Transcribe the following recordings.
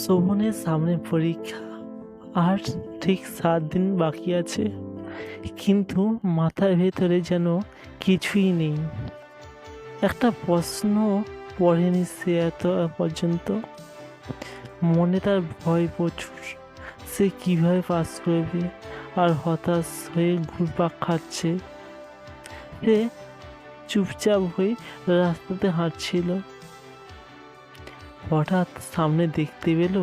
শোভনের সামনে পরীক্ষা আর ঠিক সাত দিন বাকি আছে, কিন্তু মাথার ভেতরে যেন কিছুই নেই। একটা প্রশ্ন পড়েনি সে এত পর্যন্ত। মনে তার ভয় প্রচুর, সে কীভাবে পাস করবে আর হতাশ হয়ে ঘুরপাক খাচ্ছে। সে চুপচাপ হয়ে রাস্তাতে হাঁটছিল। হঠাৎ সামনে দেখতে পেল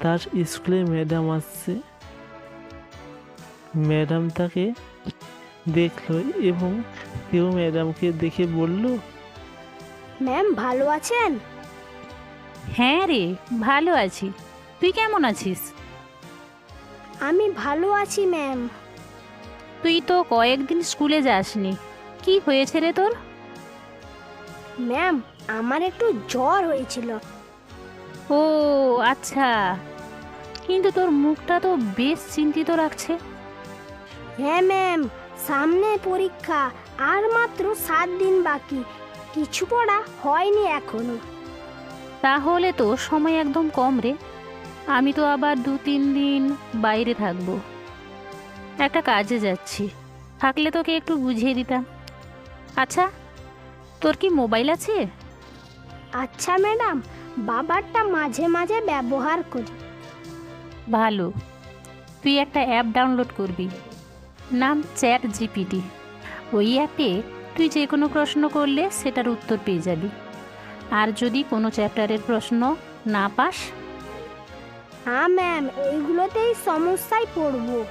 তার স্কুলে ম্যাডাম আসছে। ম্যাডাম তাকে দেখল এবং কেউ ম্যাডামকে দেখে বলল ম্যাম ভালো আছেন? হ্যাঁ রে ভালো আছি। তুই কেমন আছিস? আমি ভালো আছি ম্যাম। তুই তো কয়েকদিন স্কুলে যাসনি। কি হয়েছে রে তোর? ম্যাম আমার একটু জ্বর হয়েছিল। ও আচ্ছা। কিন্তু তোর মুখটা তো বেশ চিন্তিত রাখছে হ্যাঁ ম্যাম। সামনে পরীক্ষা আর মাত্র সাত দিন বাকি। কিছু পড়া হয়নি এখনও। তাহলে তো সময় একদম কম রে। আমি তো আবার দু তিন দিন বাইরে থাকব। একটা কাজে যাচ্ছি। থাকলে তোকে একটু বুঝিয়ে দিতাম। আচ্ছা তোর কি মোবাইল আছে? আচ্ছা ম্যাডাম। বাবারটা মাঝে মাঝে ব্যবহার করি। ভালো তুই একটা অ্যাপ ডাউনলোড করবি। নাম চ্যাট জিপিটি ওই অ্যাপে তুই যে কোনো প্রশ্ন করলে সেটার উত্তর পেয়ে যাবি। আর যদি কোনো চ্যাপ্টারের প্রশ্ন না পাস? হ্যাঁ ম্যাম এইগুলোতেই সমস্যায় পড়ব।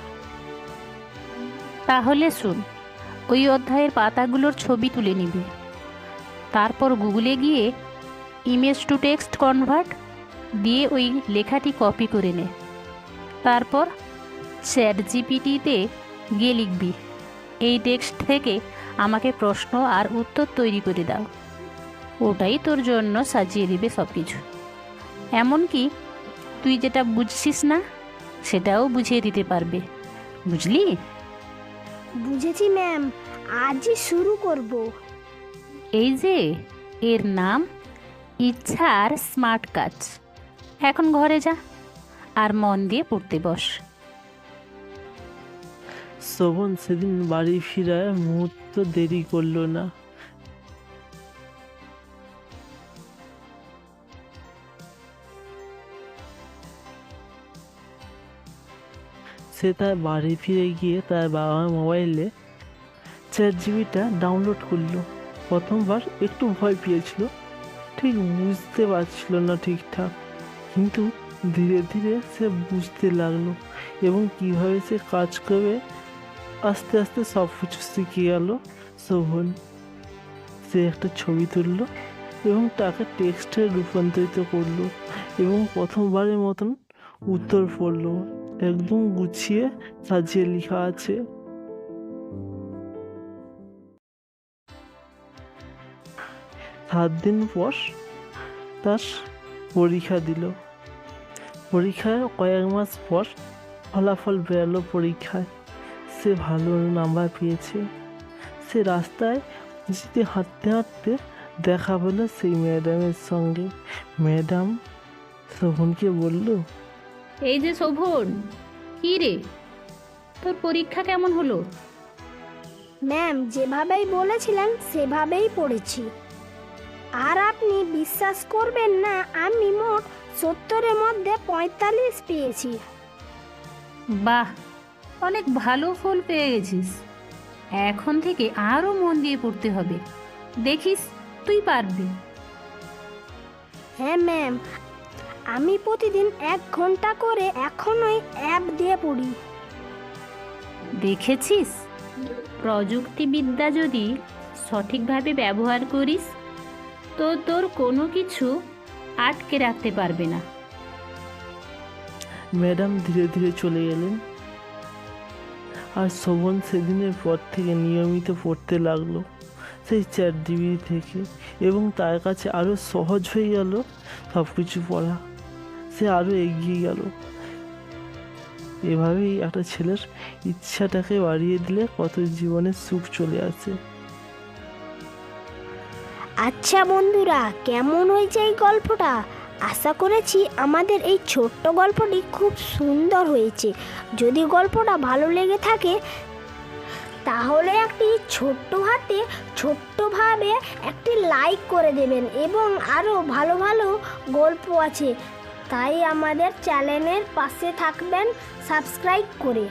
তাহলে শুন ওই অধ্যায়ের পাতাগুলোর ছবি তুলে নিবি। তারপর গুগলে গিয়ে ইমেজ টু টেক্সট কনভার্ট দিয়ে ওই লেখাটি কপি করে নে। তারপর চ্যাট জিপিটিতে গিয়ে লিখবি এই টেক্সট থেকে আমাকে প্রশ্ন আর উত্তর তৈরি করে দাও। ওটাই তোর জন্য সাজিয়ে দিবে সব কিছু এমনকি তুই যেটা বুঝছিস না সেটাও বুঝিয়ে দিতে পারবে। বুঝলি? বুঝেছি ম্যাম আজই শুরু করব। এই যে এর নাম ইচ্ছার স্মার্ট কাজ। এখন ঘরে যা আর মন দিয়ে পড়তে বস। শোভন সেদিন বাড়ি ফিরায় মুহূর্ত দেরি করল না। সে তার বাড়ি ফিরে গিয়ে তার বাবার মোবাইলে চ্যাট জিবিটা ডাউনলোড করল। প্রথমবার একটু ভয় পেয়েছিল। ঠিক বুঝতে পারছিল না ঠিকঠাক। কিন্তু ধীরে ধীরে সে বুঝতে লাগল এবং কীভাবে সে কাজ করবে, আস্তে আস্তে সব কিছু শিখে গেল শোভন। সে একটা ছবি তুললো এবং তাকে টেক্সটে রূপান্তরিত করল এবং প্রথমবারের মতন উত্তর পড়ল। একদম গুছিয়ে সাজিয়ে লেখা আছে। সাত দিন পর তার পরীক্ষা দিল। পরীক্ষার কয়েক মাস পর ফলাফল বেরোলো পরীক্ষায়। সে ভালো নাম্বার পেয়েছে। সে রাস্তায় খুশিতে হাঁটতে হাঁটতে দেখা পেল সেই ম্যাডামের সঙ্গে। ম্যাডাম শোভনকে বলল এই যে শোভন কি রে? তোর পরীক্ষা কেমন হলো? ম্যাম যেভাবেই বলেছিলেন সেভাবেই পড়েছি। আর আপনি বিশ্বাস করবেন না আমি মোট সত্তরের মধ্যে পঁয়তাল্লিশ পেয়েছি। বাহ অনেক ভালো ফল পেয়ে গেছিস। এখন থেকে আরও মন দিয়ে পড়তে হবে। দেখিস তুই পারবি। হ্যাঁ ম্যাম। আমি প্রতিদিন এক ঘণ্টা করে এখনই অ্যাপ দিয়ে পড়ি। দেখেছিস? প্রযুক্তিবিদ্যা যদি সঠিকভাবে ব্যবহার করিস তো তোর কোনো কিছু আটকে রাখতে পারবে না। ম্যাডাম ধীরে ধীরে চলে গেলেন। আর শোভন সেদিনের পর থেকে নিয়মিত পড়তে লাগল সেই চ্যাট ডিবি থেকে এবং তার কাছে আরও সহজ হয়ে গেল সব কিছু পড়া। সে আরও এগিয়ে গেল। এভাবেই একটা ছেলের ইচ্ছাটাকে বাড়িয়ে দিলে কত জীবনে সুখ চলে আসে। আচ্ছা বন্ধুরা, কেমন হয়েছে এই গল্পটা? আশা করেছি আমাদের এই ছোট্ট গল্পটি খুব সুন্দর হয়েছে। যদি গল্পটা ভালো লেগে থাকে, তাহলে একটি ছোট্ট হাতে ছোট্টভাবে একটি লাইক করে দেবেন এবং আরও ভালো ভালো গল্প আছে। তাই আমাদের চ্যানেলের পাশে থাকবেন, সাবস্ক্রাইব করে।